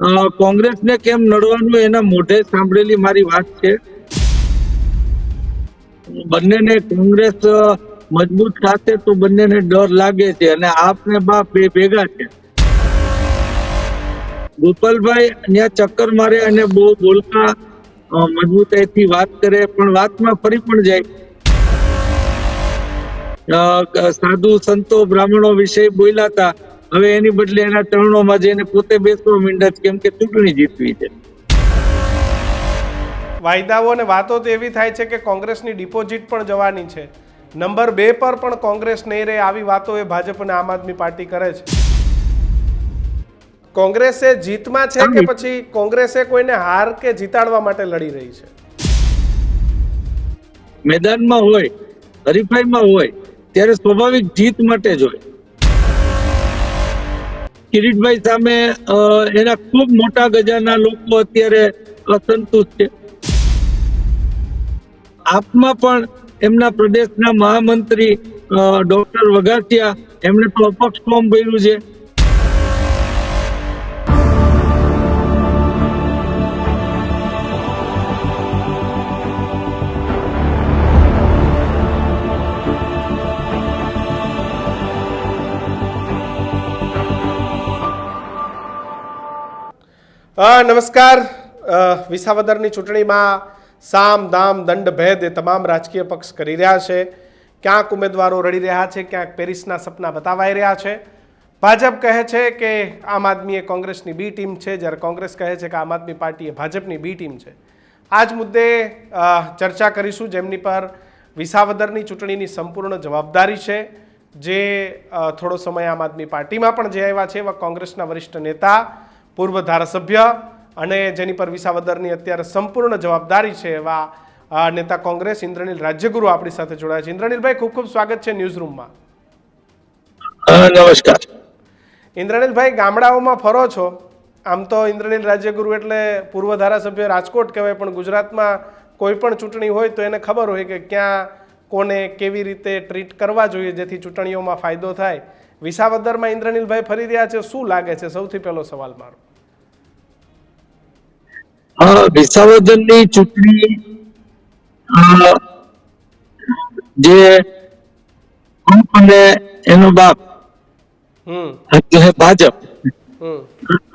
કોંગ્રેસને કેમ નડવાનું એના મોઢે સાંભળેલી મારી વાત છે. બંનેને કોંગ્રેસ મજબૂત થશે તો બંનેને ડર લાગે છે અને આપને બાપ બે ભેગા છે. ગોપાલભાઈ ત્યાં ચક્કર મારે અને બહુ બોલતા મજબૂતાઈથી વાત કરે, પણ વાતમાં ફરી પણ જાય. સાધુ સંતો, બ્રાહ્મણો વિશે બોલ્યા હતા. હવે એની બદલે એના ચરણોમાં જઈને પોતે બેસવા માંડ્યા કેમ કે ચૂંટણી જીતવી છે. વાયદાઓ અને વાતો તો એવી થાય છે કે કોંગ્રેસની ડિપોઝિટ પણ જવાની છે. નંબર બે પર પણ કોંગ્રેસ નહીં રહે આવી વાતો એ ભાજપ અને આમ આદમી પાર્ટી કરે છે. કોંગ્રેસે જીતમાં છે કે પછી કોંગ્રેસે કોઈને હાર કે જીતાડવા માટે લડી રહી છે? મેદાનમાં હોય હરીફાઈમાં હોય ત્યારે સ્વાભાવિક જીત માટે જ હોય. કિરીટભાઈ સામે એના ખૂબ મોટા ગજાના લોકો અત્યારે અસંતુષ્ટ છે. આપમાં પણ એમના પ્રદેશના મહામંત્રી ડોક્ટર વઘાસિયા એમણે તો અપક્ષ ફોર્મ ભર્યું છે. નમસ્કાર. વિસાવદરની ચૂંટણીમાં સામ, દામ, દંડ, ભેદ એ તમામ રાજકીય પક્ષ કરી રહ્યા છે. ક્યાંક ઉમેદવારો રડી રહ્યા છે, ક્યાંક પેરિસના સપના બતાવાઈ રહ્યા છે. ભાજપ કહે છે કે આમ આદમી એ કોંગ્રેસની બી ટીમ છે, જ્યારે કોંગ્રેસ કહે છે કે આમ આદમી પાર્ટી એ ભાજપની બી ટીમ છે. આ જ મુદ્દે ચર્ચા કરીશું. જેમની પર વિસાવદરની ચૂંટણીની સંપૂર્ણ જવાબદારી છે. જે થોડો સમય આમ આદમી પાર્ટીમાં પણ જે આવ્યા છે. એવા કોંગ્રેસના વરિષ્ઠ નેતા પૂર્વ ધારાસભ્ય અને જેની પર વિસાવદરની અત્યારે સંપૂર્ણ જવાબદારી છે એવા નેતા કોંગ્રેસ ઇન્દ્રનીલ રાજ્યગુરુ આપણી સાથે જોડાયા છે. ઇન્દ્રનીલભાઈ ખૂબ ખૂબ સ્વાગત છે ન્યૂઝ રૂમમાં નમસ્કાર. ઇન્દ્રનીલભાઈ ગામડાઓમાં ફરો છો? આમ તો ઇન્દ્રનીલ રાજ્યગુરુ એટલે પૂર્વ ધારાસભ્ય રાજકોટ કહેવાય પણ ગુજરાતમાં કોઈ પણ ચૂંટણી હોય તો એને ખબર હોય કે ક્યાં કોને કેવી રીતે ટ્રીટ કરવા જોઈએ જેથી ચૂંટણીઓમાં ફાયદો થાય. વિસાવદરમાં ઇન્દ્રનીલભાઈ ફરી રહ્યા છે શું લાગે છે? સૌથી પહેલો સવાલ મારો. વિસાવદરની ચૂંટણી જે અને એનો બાપ હમ. એટલે ભાજપ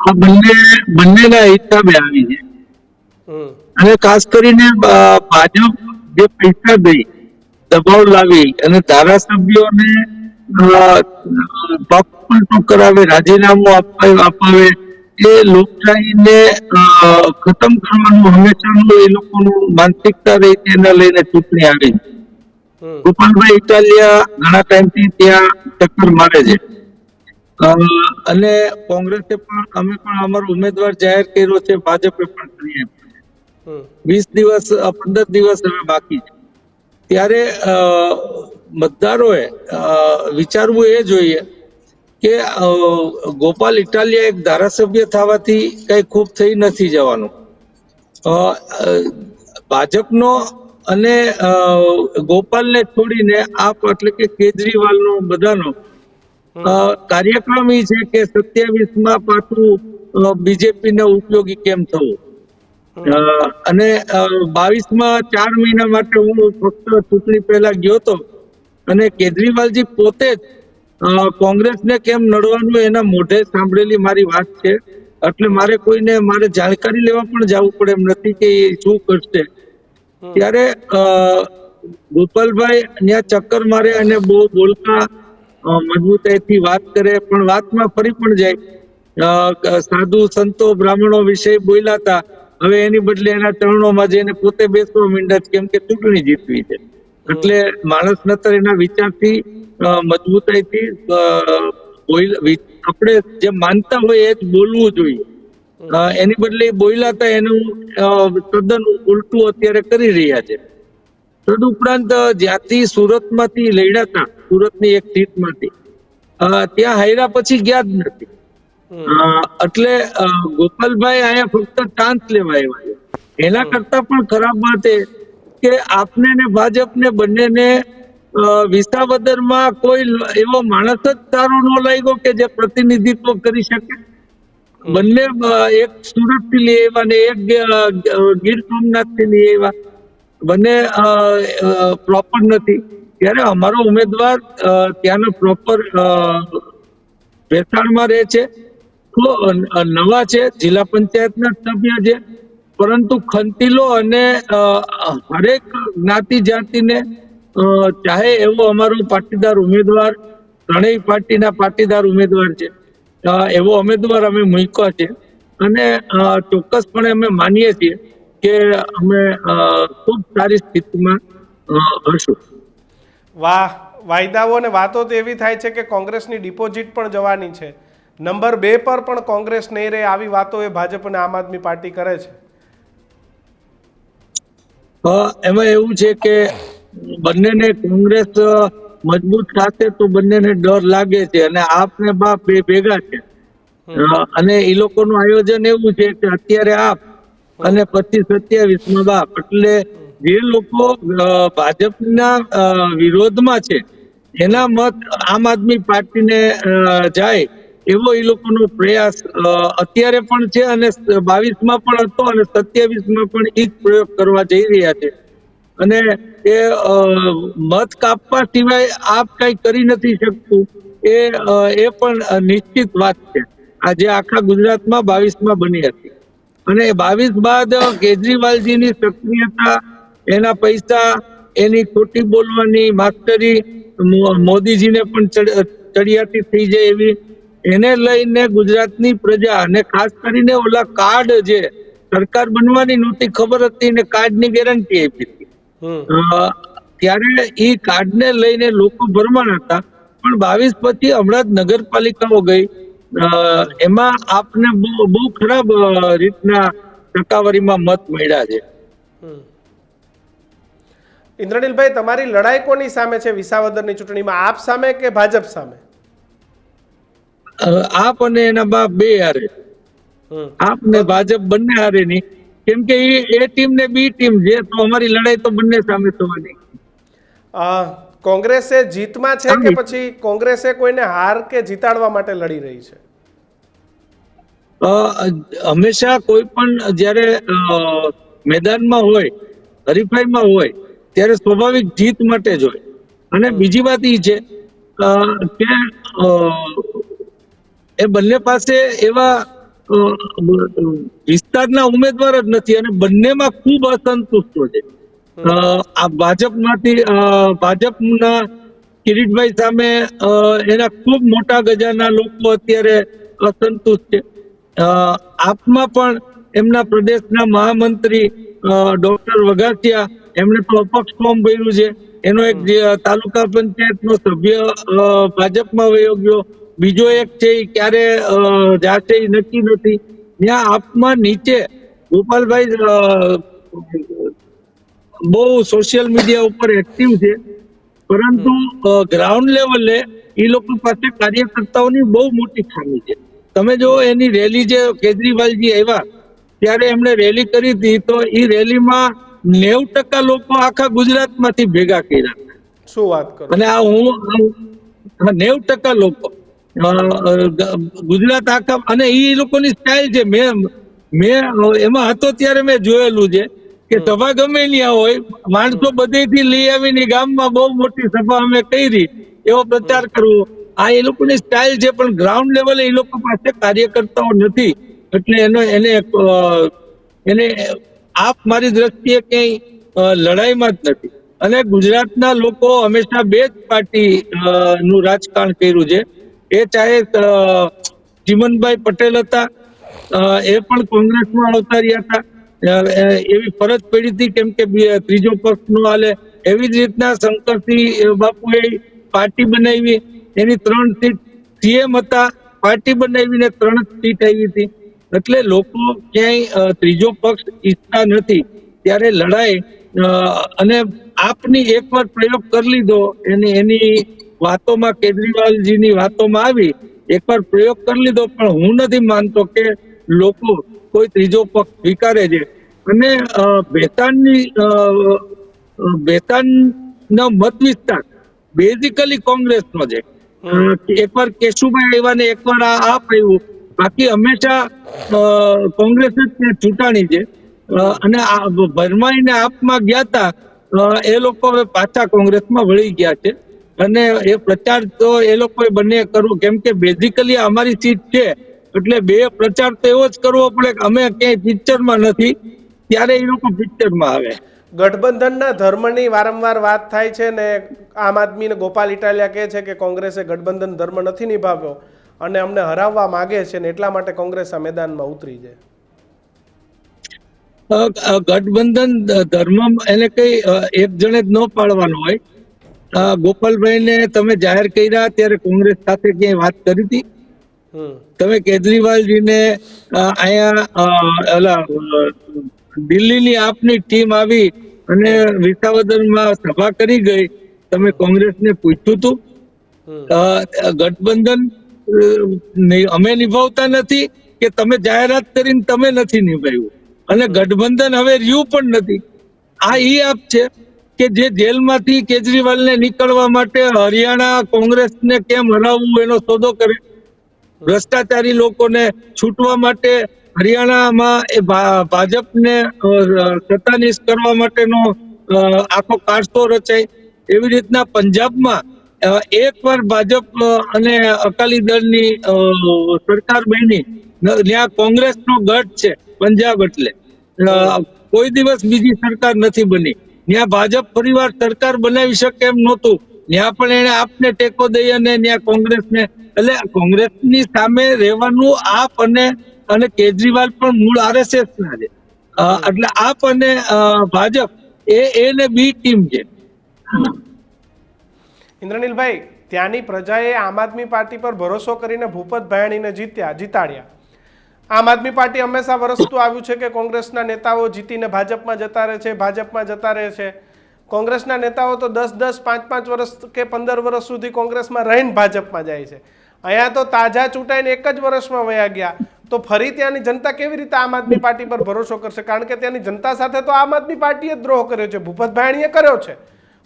આ બંને બંનેના હિસાબે આવી છે. અને ખાસ કરીને ભાજપ જે પૈસા દઈ દબાવ લાવી અને ધારાસભ્યોને અ, પક્ષપલટો કરાવે રાજીનામું આપવા અપાવે એ લોકશાહીને ખતમ કરવાનું હંમેશાનું એ લોકોનું માનસિકતા રહી એને લઈને ચૂંટણી આવી ગોપાલભાઈ ઇટાલિયા ઘણા ટાઈમથી ત્યાં ચક્કર મારે છે. અને કોંગ્રેસે પણ અમે પણ અમારો ઉમેદવાર જાહેર કર્યો છે ભાજપે પણ કરીએ હમ. વીસ દિવસ પંદર દિવસ હવે બાકી છે. ત્યારે મતદારોએ વિચારવું એ જોઈએ કે ગોપાલ ઇટાલિયા એક ધારાસભ્ય થવાથી કઈ ખૂબ થઈ નથી જવાનું. ભાજપનો અને ગોપાલને છોડીને આપ એટલે કે કેજરીવાલનો બધાનો કાર્યક્રમ એ છે કે સત્યાવીસમાં પાછું બીજેપી ને ઉપયોગી કેમ થવું? અને બાવીસમાં ચાર મહિના માટે હું ફક્ત ચૂંટણી પહેલા ગયો હતો અને કેજરીવાલજી પોતે જ કોંગ્રેસને કેમ નડવાનું એના મોઢે સાંભળેલી મારી વાત છે. એટલે મારે કોઈને મારે જાણકારી લેવા પણ જવું પડે એમ નથી કે એ શું કરશે. ત્યારે ગોપાલભાઈ ત્યાં ચક્કર મારે અને બહુ બોલતા મજબૂતાઈથી વાત કરે. પણ વાતમાં ફરી પણ જાય. સાધુ સંતો બ્રાહ્મણો વિશે બોલ્યા હતા. હવે એની બદલે એના ચરણોમાં જઈને પોતે બેસવા માંડ્યા કેમ કે ચૂંટણી જીતવી છે. એટલે માણસ નતર એના વિચારથી મજબૂતાઈથી આપણે જે માનતા હોય એ જ બોલવું જોઈએ. એની બદલે બોલાતા એનું તદ્દન ઉલટું અત્યારે કરી રહ્યા છે. તદુપરાંત જ્યાંથી સુરતમાંથી લડ્યા સુરતની એક સીટમાંથી ત્યાં હાયરા પછી ગયા જ નથી. એટલે ગોપાલભાઈ અહીંયા ફક્ત ચાન્સ લેવા આવ્યા એના કરતા પણ ખરાબ વાત એ કે આપને ને ભાજપને બંનેને વિસાવદરમાં કોઈ એવો માણસ જ સારો ન લાગ્યો કે જે પ્રતિનિધિત્વ કરી શકે? બંને એક સુરતથી લઈ આવ્યા ને એક ગીર સોમનાથથી લઈ આવ્યા. બંને પ્રોપર નથી. ત્યારે અમારો ઉમેદવાર ત્યાંનો પ્રોપર વેચાણમાં રહે છે. નવા છે, જિલ્લા પંચાયતના સભ્ય છે. પરંતુ ખંતીલો અને હરેક જ્ઞાતિ જાતિને ચાહે એવો અમારો પાટીદાર ઉમેદવાર, ત્રણેય પાર્ટીના પાટીદાર ઉમેદવાર છે. એવો ઉમેદવાર અમે મૂક્યો છે. અને ચોક્કસપણે અમે માનીએ છીએ કે અમે ખૂબ સારી સ્થિતિમાં હશું. વાહ, વાયદાઓ અને વાતો તો એવી થાય છે કે કોંગ્રેસની ડિપોઝિટ પણ જવાની છે. નંબર બે પર પણ કોંગ્રેસ નહીં રહે આવી વાતો એ ભાજપ અને આમ આદમી પાર્ટી કરે છે. એમાં એવું છે કે બંનેને કોંગ્રેસ મજબૂત થશે તો બંનેને ડર લાગે છે અને આપને બાપ બે ભેગા છે. અને એ લોકોનું આયોજન એવું છે કે અત્યારે આપ અને પચીસ સત્યાવીસમાં બાપ. એટલે જે લોકો ભાજપના વિરોધમાં છે એના મત આમ આદમી પાર્ટીને જાય એવો એ લોકોનો પ્રયાસ અત્યારે પણ છે અને બાવીસમાં પણ હતો અને સત્યાવીસમાં પણ એ જ પ્રયોગ કરવા જઈ રહ્યા છે. અને એ મત કાપવા સિવાય આપ કઈ કરી નથી શકતું, એ એ પણ નિશ્ચિત વાત છે. આજે આખા ગુજરાતમાં બાવીસમાં બની હતી. અને બાવીસ બાદ કેજરીવાલજીની સક્રિયતા, એના પૈસા, એની ખોટી બોલવાની માસ્ટરી મોદીજીને પણ ચડ- ચડિયાતી થઈ જાય એવી એને લઈને ગુજરાતની પ્રજા અને ખાસ કરીને ઓલા કાર્ડ જે સરકાર બનવાની નહોતી ખબર હતી ને કાર્ડની ગેરંટી આપી હતી. ત્યારે એ કાર્ડને લઈને લોકો ભરમાણ હતા. પણ બાવીસ પછી હમણાં જ નગરપાલિકાઓ ગઈ. એમાં આપને બહુ બહુ ખરાબ રીતના ટકાવારીમાં મત મળ્યા છે. ઇન્દ્રનીલભાઈ તમારી લડાઈ કોની સામે છે? વિસાવદરની ચૂંટણીમાં આપ સામે કે ભાજપ સામે? આપ અને એના બાપ બે હારે. આપ ને ભાજપ બંને હારે ની કેમ કે એ ટીમ ને બી ટીમ છે તો અમારી લડાઈ તો બંને સામે થવાની. કોંગ્રેસે જીતમાં છે કે પછી કોંગ્રેસે કોઈને હાર કે જીતાડવા માટે લડી રહી છે? અ, હંમેશા કોઈ પણ જ્યારે મેદાનમાં હોય હરીફાઈમાં હોય ત્યારે સ્વાભાવિક જીત માટે જ હોય. અને બીજી વાત એ છે કે એ બંને પાસે એવા વિસ્તારના ઉમેદવાર જ નથી અને બંનેમાં ખૂબ અસંતુષ્ટો છે. આ ભાજપમાંથી ભાજપના કિરીટભાઈ સામે એના ખૂબ મોટા ગજાના લોકો અત્યારે અસંતુષ્ટ છે. આપમાં પણ એમના પ્રદેશના મહામંત્રી ડોક્ટર વઘાસિયા એમણે તો અપક્ષ ફોર્મ ભર્યું છે. એનો એક તાલુકા પંચાયતનો સભ્ય ભાજપમાં વયો ગયો બીજો એક છે એ ક્યારે જાશે એ નક્કી નથી. ત્યાં આપમાં નીચે ગોપાલભાઈ બહુ સોશિયલ મીડિયા ઉપર એક્ટિવ છે. પરંતુ ગ્રાઉન્ડ લેવલે એ લોકો પાસે કાર્યકર્તાઓની બહુ મોટી ખામી છે. તમે જો એની રેલી જે કેજરીવાલજી આવ્યા ત્યારે એમણે રેલી કરી હતી તો એ રેલીમાં નેવું ટકા લોકો આખા ગુજરાતમાંથી ભેગા કર્યા. શું વાત કરો? અને આ હું નેવ ટકા લોકો. ગુજરાત આખા અને એ લોકોની સ્ટાઇલ છે. મેં મેં એમાં હતો ત્યારે મેં જોયેલું છે કે સભા ગમે ત્યાં હોય. માણસો બધેથી લઈ આવીને ગામમાં બહુ મોટી સભા અમે કરી. એવો પ્રચાર કરવો. આ એ લોકોની સ્ટાઇલ છે પણ ગ્રાઉન્ડ લેવલે એ લોકો પાસે કાર્યકર્તાઓ નથી. એટલે એનો એને એને આપ મારી દ્રષ્ટિએ ક્યાંય લડાઈમાં જ નથી. અને ગુજરાતના લોકો હંમેશા બે જ પાર્ટી નું રાજકારણ કર્યું છે. એ ચાહે ચીમનભાઈ પટેલ હતા એ પણ કોંગ્રેસમાં અવતાર્યા હતા. એવી ફરજ પડી હતી કેમ કે ત્રીજો પક્ષ નો હાલે. એવી જ રીતના શંકરસિંહ બાપુએ પાર્ટી બનાવી. એની ત્રણ સીટ સીએમ હતા. પાર્ટી બનાવીને ત્રણ સીટ આવી હતી. એટલે લોકો ક્યાંય ત્રીજો પક્ષ ઈચ્છતા નથી. ત્યારે લડાઈ અને આપની એકવાર પ્રયોગ કરી લીધો. એની એની વાતોમાં કેજરીવાલજીની વાતોમાં આવી એકવાર પ્રયોગ કરી લીધો પણ હું નથી માનતો કે લોકો કોઈ ત્રીજો પક્ષ સ્વીકારે છે. અને બેતાનની ભેતાનનો મત વિસ્તાર બેઝિકલી કોંગ્રેસનો છે. એકવાર કેશુભાઈ આવ્યા ને એકવાર આ આપ આવ્યું બાકી હંમેશા કોંગ્રેસ જ ત્યાં ચૂંટાણી છે. અને આ ભરમાઈને આપમાં ગયા હતા એ લોકો હવે પાછા કોંગ્રેસમાં વળી ગયા છે. અને એ પ્રચાર તો એ લોકોએ બંને કરવો. કેમ કે બેઝિકલી અમારી સીટ છે. એટલે બે પ્રચાર તો એવો જ કરવો પડે કે અમે ક્યાંય પિક્ચરમાં નથી ત્યારે એ લોકો પિક્ચરમાં આવે. ગઠબંધનના ધર્મની વારંવાર વાત થાય છે ને આમ આદમીને ગોપાલ ઇટાલિયા કહે છે કે કોંગ્રેસે ગઠબંધન ધર્મ નથી નિભાવ્યો અને અમને હરાવવા માગે છે ને એટલા માટે કોંગ્રેસ આ મેદાનમાં ઉતરી છે ગઠબંધન ધર્મ એને કઈ એક જણે જ ન પાડવાનો હોય. અ, ગોપાલભાઈને તમે જાહેર કર્યા ત્યારે કોંગ્રેસ સાથે ક્યાંય વાત કરી હતી? તમે કેજરીવાલજીને અહીંયા ઓલા દિલ્હીની આપની ટીમ આવી અને વિસાવદરમાં સભા કરી ગઈ. તમે કોંગ્રેસને પૂછ્યું હતું? ગઠબંધન અમે નિભાવતા નથી કે તમે જાહેરાત કરીને તમે નથી નિભાવ્યું? અને ગઠબંધન હવે રહ્યું પણ નથી. આ ઈ આપ છે? કે જે જેલમાંથી કેજરીવાલને નીકળવા માટે હરિયાણા કોંગ્રેસને કેમ હરાવવું એનો સોદો કરે? ભ્રષ્ટાચારી લોકોને છૂટવા માટે હરિયાણામાં એ ભાજપને સત્તાનીશ કરવા માટેનો આખો કારસો રચાય. એવી રીતના પંજાબમાં એકવાર ભાજપ અને અકાલી દળની સરકાર બની ત્યાં કોંગ્રેસનો ગઢ છે પંજાબ એટલે. કોઈ દિવસ બીજી સરકાર નથી બની. ત્યાં ભાજપ પરિવાર સરકાર બનાવી શકે એમ નહોતું. ત્યાં પણ એને આપને ટેકો દઈ અને ત્યાં કોંગ્રેસને, એટલે કોંગ્રેસની સામે રહેવાનું આપ અને અને કેજરીવાલ પણ મૂળ આરએસએસ ના છે એટલે આપ અને ભાજપ એ એ ને બી ટીમ છે. ઇન્દ્રનીલભાઈ, ત્યાંની પ્રજાએ આમ આદમી પાર્ટી પર ભરોસો કરીને ભૂપત ભાયાણીને જીત્યા, જીતાડ્યા. આમ આદમી પાર્ટી હંમેશા વરસતું આવ્યું છે કે કોંગ્રેસના નેતાઓ જીતીને ભાજપમાં જતા રહે છે, ભાજપમાં જતા રહે છે. કોંગ્રેસના નેતાઓ તો દસ દસ, પાંચ પાંચ વર્ષ કે પંદર વર્ષ સુધી કોંગ્રેસમાં રહીને ભાજપમાં જાય છે. અહીંયા તો તાજા ચૂંટાઈને એક જ વર્ષમાં વયા ગયા. તો ફરી ત્યાંની જનતા કેવી રીતે આમ આદમી પાર્ટી પર ભરોસો કરશે? કારણ કે ત્યાંની જનતા સાથે તો આમ આદમી પાર્ટીએ દ્રોહ કર્યો છે. ભૂપતભાઈણીએ કર્યો છે.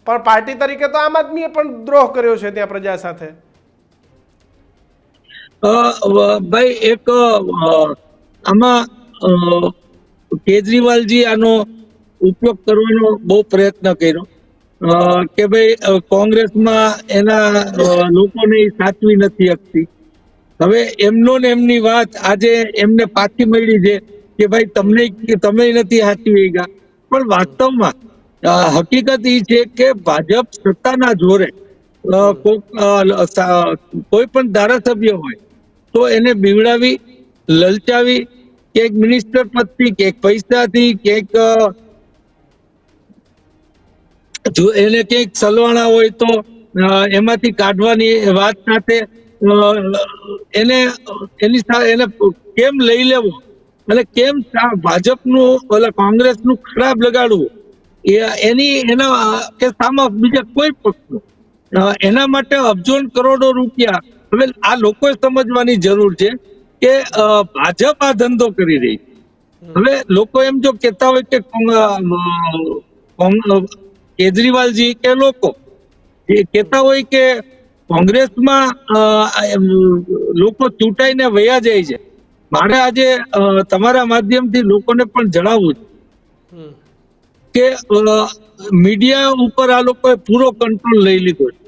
પણ પાર્ટી તરીકે તો આમ આદમીએ પણ દ્રોહ કર્યો છે ત્યાં પ્રજા સાથે. ભાઈ, એક આમાં કેજરીવાલજી આનો ઉપયોગ કરવાનો બહુ પ્રયત્ન કર્યો. કે ભાઈ કોંગ્રેસમાં એના લોકોને સાચવી નથી શકતી. હવે એમનો ને એમની વાત આજે એમને પાછી મળી છે કે ભાઈ, તમને તમે નથી સાચવી ગયા પણ વાસ્તવમાં હકીકત એ છે કે ભાજપ સત્તાના જોરે કોઈ પણ ધારાસભ્ય હોય, તો એને બીવડાવી, લલચાવી ક્યાંક મિનિસ્ટર પદથી ક્યાંક પૈસાથી ક્યાંક જો એને ક્યાંક સલવાણા હોય તો એમાંથી કાઢવાની વાત સાથે એને, એની સાથે એને કેમ લઈ લેવો? અને કેમ ભાજપનું, ઓલા કોંગ્રેસનું ખરાબ લગાડવું? એની, એના, કે સામા બીજા કોઈ પક્ષનું? એના માટે અબજો કરોડો રૂપિયા. હવે આ લોકોએ સમજવાની જરૂર છે કે ભાજપ આ ધંધો કરી રહી હવે લોકો એમ જો કહેતા હોય કે કેજરીવાલજી કે લોકો, એ કહેતા હોય કે કોંગ્રેસમાં લોકો ચૂંટાઈને વયા જાય છે. મારે આજે તમારા માધ્યમથી લોકોને પણ જણાવવું છે. કે મીડિયા ઉપર આ લોકોએ પૂરો કંટ્રોલ લઈ લીધો છે.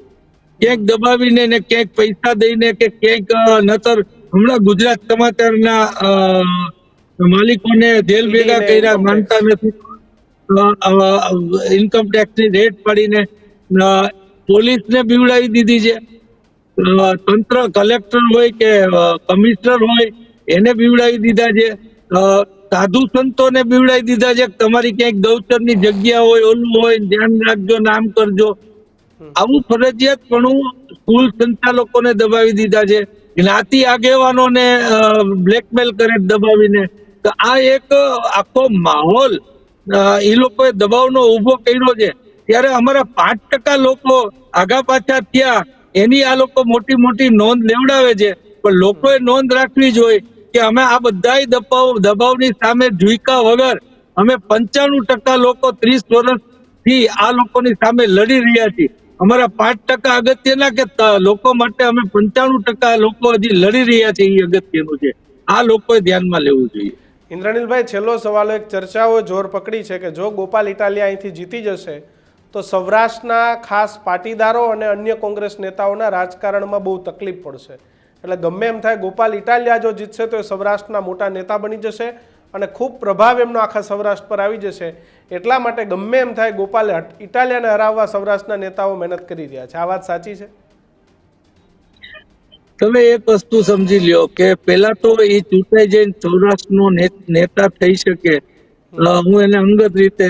ક્યાંક દબાવીને ને ક્યાંક પૈસા દઈને કે ક્યાંક નતર હમણાં ગુજરાત સમાચારના માલિકોને જેલ ભેગા કર્યા માનતા નથી. ઇન્કમ ટેક્સની રેટ પાડીને પોલીસને બીવડાવી દીધી છે. તંત્ર કલેક્ટર હોય કે કમિશનર હોય એને બીવડાવી દીધા છે. સાધુ સંતોને બીવડાવી દીધા છે તમારી ક્યાંક ગૌચરની જગ્યા હોય ઓલું હોય ધ્યાન રાખજો નામ કરજો. આવું ફરજિયાત પણ સ્કૂલ સંચાલકોને દબાવી દીધા છે. જ્ઞાતિ આગેવાનોને બ્લેકમેલ કરે દબાવીને. તો આ એક આખો માહોલ એ લોકોએ દબાવનો ઊભો કર્યો છે. ત્યારે અમારા પાંચ ટકા લોકો આગા પાછા થયા. એની આ લોકો મોટી મોટી નોંધ લેવડાવે છે. પણ લોકોએ નોંધ રાખવી જોઈએ કે અમે આ બધાય દબાવ, દબાવની સામે ઝુઈકા વગર અમે પંચાણું ટકા લોકો ત્રીસ વર્ષથી આ લોકોની સામે લડી રહ્યા છીએ. અમારા પાંચ ટકા અગત્યના કે લોકો માટે અમે પંચાણું ટકા લોકો હજી લડી રહ્યા છે એ અગત્યનું છે. આ લોકોએ ધ્યાનમાં લેવું જોઈએ. ઇન્દ્રનીલભાઈ, છેલ્લો સવાલ એક, ચર્ચાઓ જોર પકડી છે કે જો ગોપાલ ઇટાલિયા અહીંથી જીતી જશે, તો સૌરાષ્ટ્રના ખાસ પાટીદારો અને અન્ય કોંગ્રેસ નેતાઓના રાજકારણમાં બહુ તકલીફ પડશે. એટલે ગમે એમ થાય ગોપાલ ઇટાલિયા જો જીતશે તો એ સૌરાષ્ટ્રના મોટા નેતા બની જશે અને ખૂબ પ્રભાવ એમનો આખા સૌરાષ્ટ્ર પર આવી જશે. એટલા માટે ગમે એમ થાય ગોપાલ ઇટાલિયાને હરાવવા સૌરાષ્ટ્રના નેતાઓ મહેનત કરી રહ્યા છે. આ વાત સાચી છે? તમે એક વસ્તુ સમજી લ્યો કે પેલા તો એ ચૂંટાઈ જઈને સૌરાષ્ટ્રનો ને- નેતા થઈ શકે. હું એને અંગત રીતે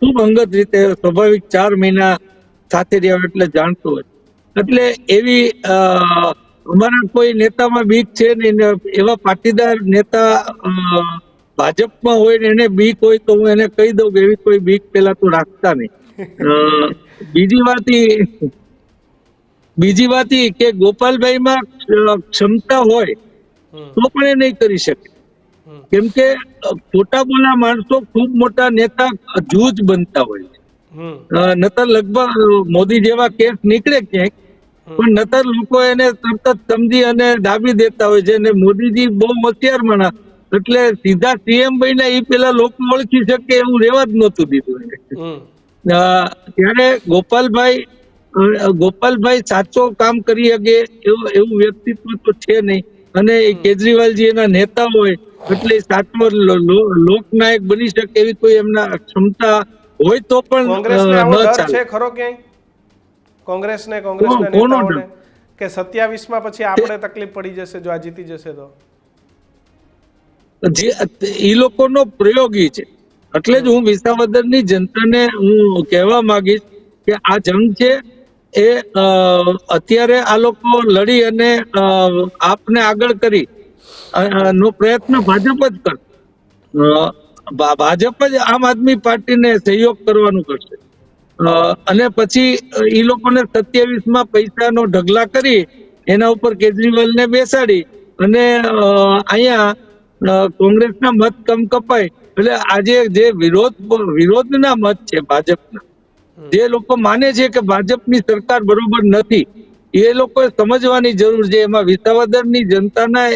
ખૂબ અંગત રીતે સ્વાભાવિક ચાર મહિના સાથે રહ્યા એટલે જાણતો હોય. એટલે એવી અમારા કોઈ નેતામાં બીક છે નહીં એવા પાટીદાર નેતા ભાજપમાં હોય ને એને બીક હોય તો હું એને કહી દઉં કે એવી કોઈ બીક પેલા તો રાખતા નહીં. બીજી વાત બીજી વાત ઈ કે ગોપાલભાઈમાં ક્ષમતા હોય તો પણ એ નહીં કરી શકે. કેમ કે ખોટા બોલા માણસો ખૂબ મોટા નેતા જૂજ બનતા હોય છે. નતર લગભગ મોદી જેવા કેસ નીકળે ક્યાંક પણ નતર લોકો એને તરત જ સમજી અને દાબી દેતા હોય છે અને મોદીજી બહુ હોશિયાર માણસ. એટલે સીધા સીએમ બન્યા એ પેલા લોકો ઓળખી શકે એવું રેવા જ નહોતું દીધું ત્યારે ગોપાલભાઈ ગોપાલભાઈ સાચો કામ કરી શકે એવું એવું વ્યક્તિત્વ તો છે નહીં. અને કેજરીવાલજી એના નેતા હોય એટલે સાચો લોકનાયક બની શકે એવી કોઈ એમના ક્ષમતા હોય તો પણ ન ચાલે. છે ખરો ક્યાંય? કોંગ્રેસને કોંગ્રેસના નેતાઓને કે સત્યાવીસમાં પછી આપણે તકલીફ પડી જશે જો આ જીતી જશે તો? જે એ લોકોનો પ્રયોગી છે. એટલે જ હું વિસાવદરની જનતાને હું કહેવા માંગીશ કે આ જંગ છે એ અત્યારે આ લોકો લડી અને આપને આગળ કરી નો પ્રયત્ન ભાજપ જ કર ભાજપ જ આમ આદમી પાર્ટીને સહયોગ કરવાનું કરશે. અને પછી એ લોકોને સત્યાવીસમાં પૈસાનો ઢગલા કરી, એના ઉપર કેજરીવાલને બેસાડી અને અહીંયા કોંગ્રેસના મત કમ કપાય. એટલે આજે જે વિરોધ, વિરોધના મત છે ભાજપના, જે લોકો માને છે કે ભાજપની સરકાર બરોબર નથી, એ લોકોએ સમજવાની જરૂર છે. એમાં વિસાવદરની જનતાના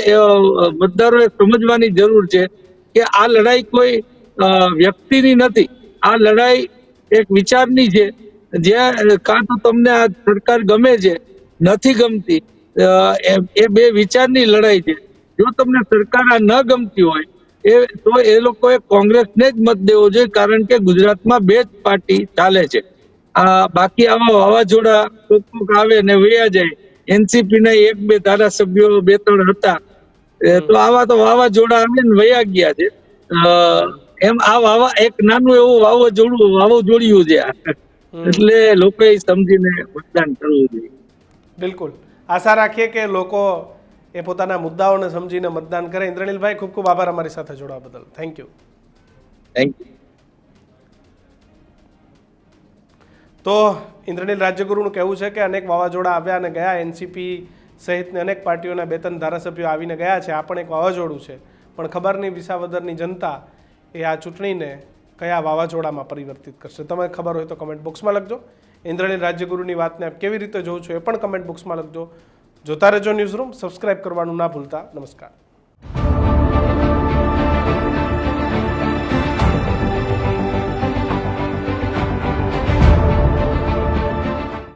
મતદારોએ સમજવાની જરૂર છે કે આ લડાઈ કોઈ વ્યક્તિની નથી. આ લડાઈ એક વિચારની છે. જ્યાં કાં તો તમને આ સરકાર ગમે છે, નથી ગમતી એ- બે વિચારની લડાઈ છે. જો તમને સરકાર આ ન ગમતી હોય, એ, તો એ લોકોએ કોંગ્રેસને જ મત દેવો જોઈએ, કારણ કે ગુજરાતમાં બે જ પાર્ટી ચાલે છે. આ, બાકી આવા વાવાઝોડા કોક કોક આવે ને વયા જાય. એનસીપી ના એક બે ધારાસભ્યો બે ત્રણ હતા. તો આવા તો વાવાઝોડા આવે ને વયા ગયા છે. એમ આ વાવા એક નાનું એવું વાવાઝોડું વાવાઝોડિયું છે. એટલે લોકોએ સમજીને મતદાન કરવું જોઈએ. બિલકુલ. આશા રાખીએ કે લોકો એ પોતાના મુદ્દાઓને સમજીને મતદાન કરે. ઇન્દ્રનીલભાઈ ખૂબ ખૂબ આભાર અમારી સાથે જોડાવા બદલ. થેન્ક યુ થેન્ક યુ તો ઇન્દ્રનીલ રાજ્યગુરુનું કહેવું છે કે અનેક વાવાઝોડા આવ્યા અને ગયા. એનસીપી સહિતની અનેક પાર્ટીઓના બે ત્રણ ધારાસભ્યો આવીને ગયા છે. આ પણ એક વાવાઝોડું છે. પણ ખબર નહીં વિસાવદરની જનતા એ આ ચૂંટણીને કયા વાવાઝોડામાં પરિવર્તિત કરશે? તમે ખબર હોય તો કમેન્ટ બોક્સમાં લખજો. ઇન્દ્રનીલ રાજ્યગુરુની વાતને આપ કેવી રીતે જોઉં છો એ પણ કમેન્ટ બોક્સમાં લખજો. જોતા રહેજો ન્યૂઝ રૂમ સબસ્ક્રાઇબ કરવાનું ના ભૂલતા. નમસ્કાર.